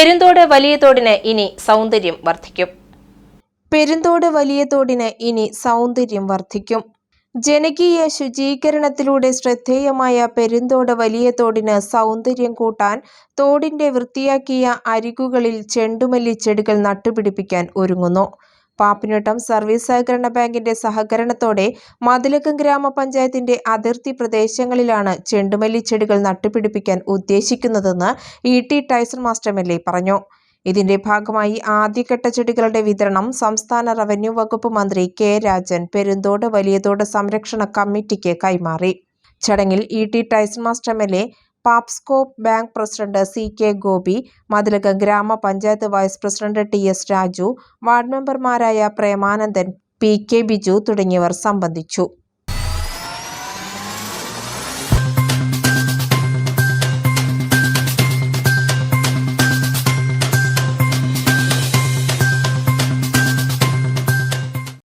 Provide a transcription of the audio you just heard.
പെരുന്തോട് വലിയ തോടിന് ഇനി സൗന്ദര്യം വർദ്ധിക്കും പെരുന്തോട് വലിയ തോടിന് ഇനി സൗന്ദര്യം വർദ്ധിക്കും ജനകീയ ശുചീകരണത്തിലൂടെ ശ്രദ്ധേയമായ പെരുന്തോട് വലിയ തോടിന് സൗന്ദര്യം കൂട്ടാൻ തോടിന്റെ വൃത്തിയാക്കിയ അരികുകളിൽ ചെണ്ടുമല്ലി ചെടികൾ നട്ടുപിടിപ്പിക്കാൻ ഒരുങ്ങുന്നു. പാപ്പിനിട്ടം സർവീസ് സഹകരണ ബാങ്കിന്റെ സഹകരണത്തോടെ മതിലക്കം ഗ്രാമപഞ്ചായത്തിന്റെ അതിർത്തി പ്രദേശങ്ങളിലാണ് ചെണ്ടുമല്ലി ചെടികൾ നട്ടുപിടിപ്പിക്കാൻ ഉദ്ദേശിക്കുന്നതെന്ന് E T Tyson master M L A പറഞ്ഞു. ഇതിന്റെ ഭാഗമായി ആദ്യഘട്ട ചെടികളുടെ വിതരണം സംസ്ഥാന റവന്യൂ വകുപ്പ് മന്ത്രി കെ രാജൻ പെരുന്തോട് വലിയതോട് സംരക്ഷണ കമ്മിറ്റിക്ക് കൈമാറി. ചടങ്ങിൽ E T Tyson master M L A പാപ്സ്കോപ്പ് bank president C K Gopi Mathilakam ഗ്രാമപഞ്ചായത്ത് vice president T S Raju ward മെമ്പർമാരായ പ്രേമാനന്ദൻ പി കെ ബിജു തുടങ്ങിയവർ സംബന്ധിച്ചു.